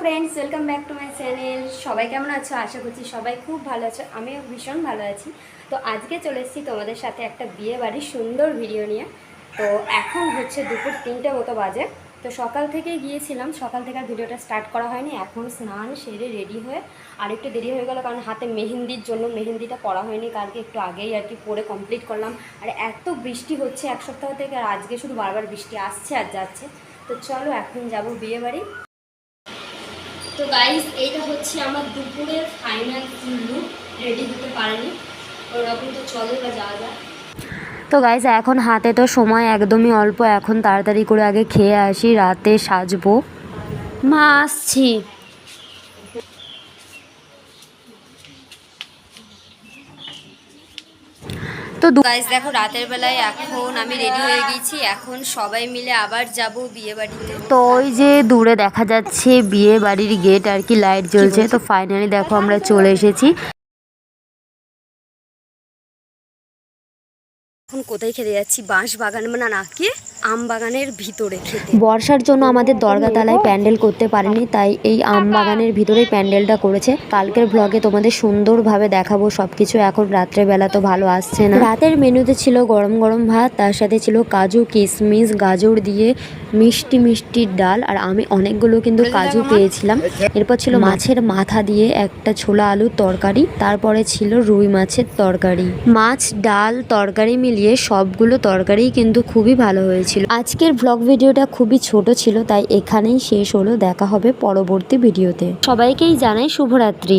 Friends welcome back to my channel সবাই কেমন আছো? আশা করছি সবাই খুব ভালো আছো। আমিও ভীষণ ভালো আছি। তো আজকে চলে এসেছি তোমাদের সাথে একটা বিয়ে বাড়ির সুন্দর ভিডিও নিয়ে। তো এখন হচ্ছে দুপুর তিনটে মতো বাজে। তো সকাল থেকে গিয়েছিলাম। সকাল থেকে আর ভিডিওটা স্টার্ট করা হয়নি। এখন স্নান সেরে রেডি হয়ে আরেকটু দেরি হয়ে গেল কারণ হাতে মেহেন্দির জন্য মেহেন্দিটা পরা হয়নি। কালকে একটু আগেই আর কি পরে কমপ্লিট করলাম। আর এত বৃষ্টি হচ্ছে এক সপ্তাহ থেকে আর আজকে শুধু বারবার বৃষ্টি আসছে আর যাচ্ছে। তো চলো এখন যাব বিয়ে বাড়ি। তো গাইজ এইটা হচ্ছে আমার দুপুরের ফাইনাল ফুল লুক রেডি হতে পারেনি। ওরকম তো চলে বা যাওয়া যায় তো গাইজ এখন হাতে তো সময় একদমই অল্প এখন তাড়াতাড়ি করে আগে খেয়ে আসি রাতে সাজবো। মা আসছি। তো গাইজ দেখো রাতের বেলায় এখন আমি রেডি হয়ে গেছি। এখন সবাই মিলে আবার যাব বিয়ে বাড়িতে তো ওই যে দূরে দেখা যাচ্ছে বিয়ে বাড়ির গেট আর কি লাইট জ্বলছে। তো ফাইনালি দেখো আমরা চলে এসেছি। এখন কোথায় খেতে যাচ্ছি? বাঁশ বাগান মানে না কি আম বাগানের ভিতরে বর্ষার জন্য আমাদের দরগাতলায় প্যান্ডেল করতে পারেনি তাই এই আম বাগানের ভিতরেই প্যান্ডেলটা করেছে। কালকের ব্লগে তোমাদের সুন্দরভাবে দেখাবো সবকিছু এখন রাত্রেবেলা তো ভালো আসছে না। রাতের মেনুতে ছিল গরম গরম ভাত তার সাথে ছিল কাজু কিশমিশ গাজর দিয়ে মিষ্টি মিষ্টি ডাল আর আমি অনেকগুলো কিন্তু কাজু পেয়েছিলাম। এরপর ছিল মাছের মাথা দিয়ে একটা ছোলা আলুর তরকারি তারপরে ছিল রুই মাছের তরকারি। মাছ ডাল তরকারি মিলিয়ে সবগুলো তরকারিই কিন্তু খুবই ভালো হয়েছিল আজকের ব্লগ ভিডিওটা খুবই ছোট ছিল, তাই এখানেই শেষ হলো। দেখা হবে পরবর্তী ভিডিওতে। সবাইকেই জানাই শুভরাত্রি।